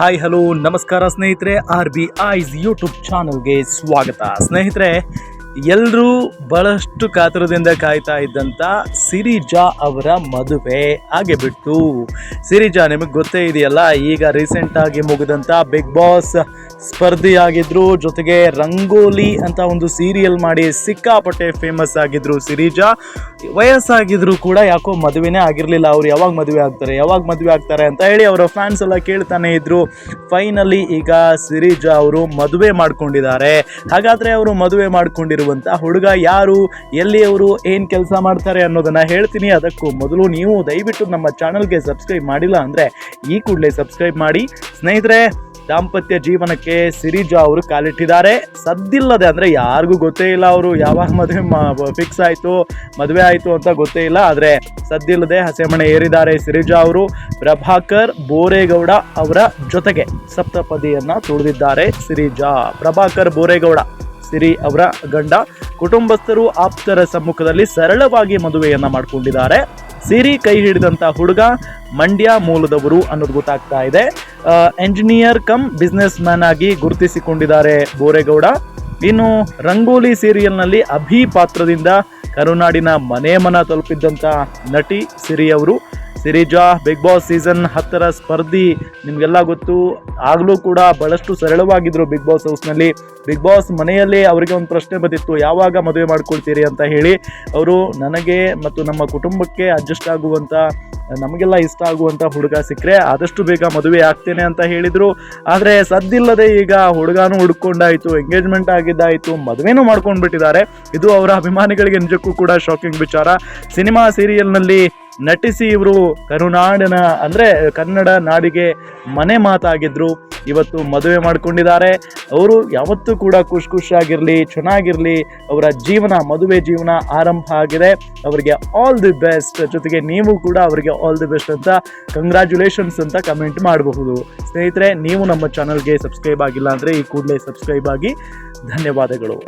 Hi hello ನಮಸ್ಕಾರ ಸ್ನೇಹಿತರೆ R B ice YouTube ಚಾನಲ್ಗೆ ಸ್ವಾಗತ. ಸ್ನೇಹಿತರೆ ಎಲ್ಲರೂ ಬಹಳಷ್ಟು ಕಾತುರದಿಂದ ಕಾಯ್ತಾ ಇದ್ದಂಥ ಸಿರಿಜಾ ಅವರ ಮದುವೆ ಹಾಗೆ ಬಿಟ್ಟು ಸಿರಿಜಾ, ನಿಮಗೆ ಗೊತ್ತೇ ಇದೆಯಲ್ಲ, ಈಗ ರೀಸೆಂಟಾಗಿ ಮುಗಿದಂಥ ಬಿಗ್ ಬಾಸ್ ಸ್ಪರ್ಧಿಯಾಗಿದ್ದರು ಜೊತೆಗೆ ರಂಗೋಲಿ ಅಂತ ಒಂದು ಸೀರಿಯಲ್ ಮಾಡಿ ಸಿಕ್ಕಾಪಟ್ಟೆ ಫೇಮಸ್ ಆಗಿದ್ರು ಸಿರಿಜಾ. ವಯಸ್ಸಾಗಿದ್ರು ಕೂಡ ಯಾಕೋ ಮದುವೆನೇ ಆಗಿರಲಿಲ್ಲ, ಅವ್ರು ಯಾವಾಗ ಮದುವೆ ಆಗ್ತಾರೆ, ಯಾವಾಗ ಮದುವೆ ಆಗ್ತಾರೆ ಅಂತ ಹೇಳಿ ಅವರ ಫ್ಯಾನ್ಸ್ ಎಲ್ಲ ಕೇಳ್ತಾನೆ ಇದ್ರು. ಫೈನಲಿ ಈಗ ಸಿರಿಜಾ ಅವರು ಮದುವೆ ಮಾಡ್ಕೊಂಡಿದ್ದಾರೆ. ಹಾಗಾದರೆ ಅವರು ಮದುವೆ ಮಾಡ್ಕೊಂಡಿರುವಂತ ಹುಡುಗ ಯಾರು ಎಲ್ಲಿ ಅವರು ಏನು ಕೆಲಸ ಮಾಡ್ತಾರೆ ಅನ್ನೋದನ್ನ ಹೇಳ್ತೀನಿ. ಅದಕ್ಕೂ ಮೊದಲು ನೀವು ದಯವಿಟ್ಟು ನಮ್ಮ ಚಾನಲ್ಗೆ ಸಬ್ಸ್ಕ್ರೈಬ್ ಮಾಡಿಲ್ಲ ಅಂದ್ರೆ ಈ ಕೂಡಲೇ ಸಬ್ಸ್ಕ್ರೈಬ್ ಮಾಡಿ. ಸ್ನೇಹಿತರೆ, ದಾಂಪತ್ಯ ಜೀವನಕ್ಕೆ ಸಿರಿಜಾ ಅವರು ಕಾಲಿಟ್ಟಿದ್ದಾರೆ. ಸದ್ದಿಲ್ಲದೆ ಅಂದರೆ ಯಾರಿಗೂ ಗೊತ್ತೇ ಇಲ್ಲ ಅವರು ಯಾವಾಗ ಮದುವೆ ಫಿಕ್ಸ್ ಆಯಿತು, ಮದುವೆ ಆಯಿತು ಅಂತ ಗೊತ್ತೇ ಇಲ್ಲ. ಆದರೆ ಸದ್ದಿಲ್ಲದೆ ಹಸೆಮಣೆ ಏರಿದ್ದಾರೆ ಸಿರಿಜಾ ಅವರು. ಪ್ರಭಾಕರ್ ಬೋರೇಗೌಡ ಅವರ ಜೊತೆಗೆ ಸಪ್ತಪದಿಯನ್ನ ತುಳಿದಿದ್ದಾರೆ ಸಿರಿಜಾ. ಪ್ರಭಾಕರ್ ಬೋರೇಗೌಡ ಸಿರಿ ಅವರ ಗಂಡ. ಕುಟುಂಬಸ್ಥರು ಆಪ್ತರ ಸಮ್ಮುಖದಲ್ಲಿ ಸರಳವಾಗಿ ಮದುವೆಯನ್ನ ಮಾಡಿಕೊಂಡಿದ್ದಾರೆ. ಸಿರಿ ಕೈ ಹಿಡಿದಂತ ಹುಡುಗ ಮಂಡ್ಯ ಮೂಲದವರು ಅನ್ನೋದು ಗೊತ್ತಾಗ್ತಾ ಇದೆ. ಎಂಜಿನಿಯರ್ ಕಮ್ ಬಿಸ್ನೆಸ್ ಮ್ಯಾನ್ ಆಗಿ ಗುರುತಿಸಿಕೊಂಡಿದ್ದಾರೆ ಬೋರೇಗೌಡ. ಇನ್ನು ರಂಗೋಲಿ ಸೀರಿಯಲ್ನಲ್ಲಿ ಅಭಿ ಪಾತ್ರದಿಂದ ಕರುನಾಡಿನ ಮನೆ ಮನ ತಲುಪಿದ್ದಂಥ ನಟಿ ಸಿರಿ ಅವರು. ಸಿರಿಜಾ ಬಿಗ್ ಬಾಸ್ ಸೀಸನ್ ಹತ್ತರ ಸ್ಪರ್ಧಿ ನಿಮಗೆಲ್ಲ ಗೊತ್ತು. ಆಗಲೂ ಕೂಡ ಬಹಳಷ್ಟು ಸರಳವಾಗಿದ್ದರು ಬಿಗ್ ಬಾಸ್ ಹೌಸ್ನಲ್ಲಿ ಬಿಗ್ ಬಾಸ್ ಮನೆಯಲ್ಲಿ ಅವರಿಗೆ ಒಂದು ಪ್ರಶ್ನೆ ಬಂದಿತ್ತು, ಯಾವಾಗ ಮದುವೆ ಮಾಡ್ಕೊಳ್ತೀರಿ ಅಂತ ಹೇಳಿ. ಅವರು ನನಗೆ ಮತ್ತು ನಮ್ಮ ಕುಟುಂಬಕ್ಕೆ ಅಡ್ಜಸ್ಟ್ ಆಗುವಂಥ ನಮಗೆಲ್ಲ ಇಷ್ಟ ಆಗುವಂಥ ಹುಡುಗ ಸಿಕ್ಕರೆ ಆದಷ್ಟು ಬೇಗ ಮದುವೆ ಆಗ್ತೇನೆ ಅಂತ ಹೇಳಿದರು. ಆದರೆ ಸದ್ದಿಲ್ಲದೆ ಈಗ ಹುಡುಗಾನು ಹುಡ್ಕೊಂಡಾಯಿತು ಎಂಗೇಜ್ಮೆಂಟ್ ಆಗಿದ್ದಾಯಿತು, ಮದುವೆನೂ ಮಾಡ್ಕೊಂಡ್ಬಿಟ್ಟಿದ್ದಾರೆ. ಇದು ಅವರ ಅಭಿಮಾನಿಗಳಿಗೆ ನಿಜಕ್ಕೂ ಕೂಡ ಶಾಕಿಂಗ್ ವಿಚಾರ. ಸಿನಿಮಾ ಸೀರಿಯಲ್ನಲ್ಲಿ ನಟಿಸಿ ಇವರು ಕರುನಾಡಿನ, ಅಂದರೆ ಕನ್ನಡ ನಾಡಿಗೆ ಮನೆ ಮಾತಾಗಿದ್ರು. ಇವತ್ತು ಮದುವೆ ಮಾಡ್ಕೊಂಡಿದ್ದಾರೆ. ಅವರು ಯಾವತ್ತೂ ಕೂಡ ಖುಷಿ ಖುಷಿಯಾಗಿರಲಿ ಚೆನ್ನಾಗಿರಲಿ. ಅವರ ಜೀವನ, ಮದುವೆ ಜೀವನ ಆರಂಭ ಆಗಿದೆ. ಅವರಿಗೆ ಆಲ್ ದಿ ಬೆಸ್ಟ್ ಜೊತೆಗೆ ನೀವು ಕೂಡ ಅವರಿಗೆ ಆಲ್ ದಿ ಬೆಸ್ಟ್ ಅಂತ ಕಂಗ್ರ್ಯಾಚುಲೇಷನ್ಸ್ ಅಂತ ಕಮೆಂಟ್ ಮಾಡಬಹುದು. ಸ್ನೇಹಿತರೆ, ನೀವು ನಮ್ಮ ಚಾನಲ್ಗೆ ಸಬ್ಸ್ಕ್ರೈಬ್ ಆಗಿಲ್ಲ ಅಂದರೆ ಈ ಕೂಡಲೇ ಸಬ್ಸ್ಕ್ರೈಬ್ ಆಗಿ. ಧನ್ಯವಾದಗಳು.